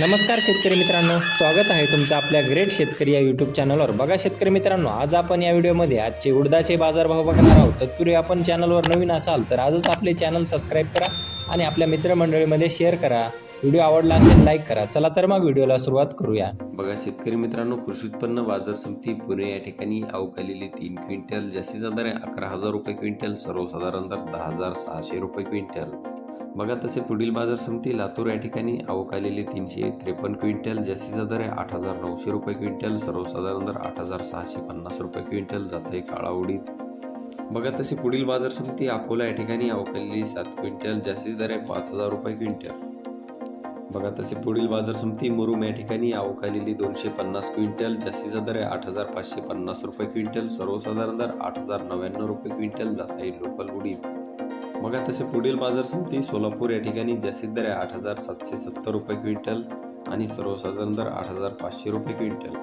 नमस्कार शेतकरी मित्रांनो स्वागत आहे तुमचं आपल्या ग्रेट शेतकरी या यूट्यूब चॅनलवर बघा शेतकरी मित्रांनो आज आपण या व्हिडिओमध्ये आजचे उडदाचे बाजारभाव बघणार आहोत. तत्पूर्वी आपण चॅनलवर नवीन असाल तर आजच आपले चॅनल सबस्क्राईब करा आणि आपल्या मित्रमंडळीमध्ये शेअर करा. व्हिडिओ आवडला असेल लाईक करा. चला तर मग व्हिडिओला सुरुवात करूया. बघा शेतकरी मित्रांनो कृषी उत्पन्न बाजार समिती पुणे या ठिकाणी अवकालेली तीन क्विंटल जास्तीचा दर अकरा हजार रुपये क्विंटल सर्वसाधारण दर दहा हजार सहाशे रुपये क्विंटल. बघा तसे पुढील बाजार समिती लातूर या ठिकाणी अवकालेली तीनशे त्रेपन्न क्विंटल जास्तीचा दर आहे आठ हजार नऊशे रुपये क्विंटल सर्वसाधारण दर आठ हजार सहाशे पन्नास रुपये क्विंटल जात आहे काळा उडीद. बघा तसे पुढील बाजार समिती अकोला या ठिकाणी अवकालेली सात क्विंटल जास्तीचा दर आहे पाच हजार रुपये क्विंटल. बघा तसे पुढील बाजार समिती मुरुम या ठिकाणी अवकालेली दोनशे पन्नास क्विंटल जास्तीचा दर आहे आठ हजार पाचशे पन्नास रुपये क्विंटल सर्वसाधारण दर आठ हजार नव्याण्णव रुपये क्विंटल जात आहे लोकल उडीद. बघा तसे पुढील बाजार समिती सोलापूर या ठिकाणी जास्तीत दर आहे आठ हजार सातशे सत्तर रुपये क्विंटल आणि सर्वसाधारण दर आठ हजार पाचशे रुपये क्विंटल.